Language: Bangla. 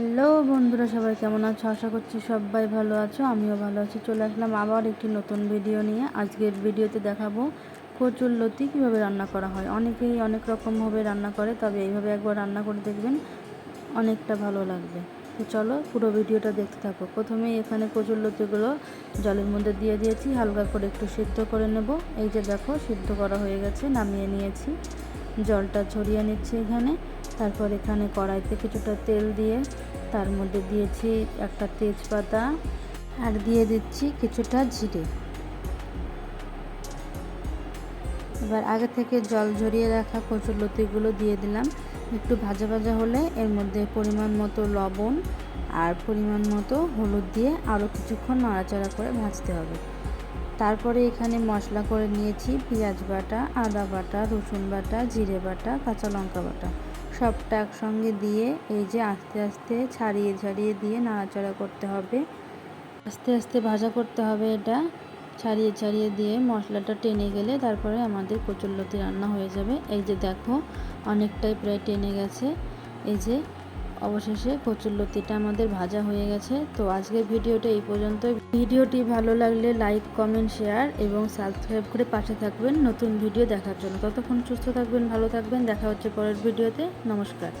হ্যালো বন্ধুরা, সবাই কেমন আছো? আশা করছি সবাই ভালো আছো, আমিও ভালো আছি। চলে আসলাম আবার একটি নতুন ভিডিও নিয়ে। আজকের ভিডিওতে দেখাবো কচুর লতি কীভাবে রান্না করা হয়। অনেকেই অনেক রকমভাবে রান্না করে, তবে এইভাবে একবার রান্না করে দেখবেন অনেকটা ভালো লাগবে। তো চলো পুরো ভিডিওটা দেখতে থাকো। প্রথমে এখানে কচুর লতিগুলো জলের মধ্যে দিয়ে দিয়েছি। হালকা করে একটু সিদ্ধ করে নেব। এই যে দেখো, সিদ্ধ করা হয়ে গেছে, নামিয়ে নিয়েছি। জলটা ছড়িয়ে নিচ্ছি এখানে। তারপর এখানে কড়াইতে কিছুটা তেল দিয়ে তার মধ্যে দিয়েছি একটা তেজপাতা আর দিয়ে দিচ্ছি কিছুটা জিরে। এবার আগে থেকে জল ঝরিয়ে রাখা কচুর লতিগুলো দিয়ে দিলাম। একটু ভাজা ভাজা হলে এর মধ্যে পরিমাণ মতো লবণ আর পরিমাণ মতো হলুদ দিয়ে আরও কিছুক্ষণ নাড়াচাড়া করে ভাজতে হবে। তারপরে এখানে মশলা করে নিয়েছি পেঁয়াজ বাটা, আদা বাটা, রসুন বাটা, জিরে বাটা, কাঁচা লঙ্কা বাটা। সবটা একসঙ্গে দিয়ে এই যে আস্তে আস্তে ছাড়িয়ে ছাড়িয়ে দিয়ে নাড়াচাড়া করতে হবে। আস্তে আস্তে ভাজা করতে হবে এটা। ছাড়িয়ে ছাড়িয়ে দিয়ে মশলাটা টেনে গেলে তারপরে আমাদের কচুরলতি রান্না হয়ে যাবে। এই যে দেখো, অনেকটাই প্রায় টেনে গেছে। এই যে অবশেষে কচুরলতিটা আমাদের ভাজা হয়ে গেছে। তো আজকের ভিডিওটা এই পর্যন্ত ভিডিওটি ভালো লাগলে লাইক, কমেন্ট, শেয়ার এবং সাবস্ক্রাইব করে পাশে থাকবেন। নতুন ভিডিও দেখার জন্য। ততক্ষণ সুস্থ থাকবেন, ভালো থাকবেন। দেখা হচ্ছে পরের ভিডিওতে। নমস্কার।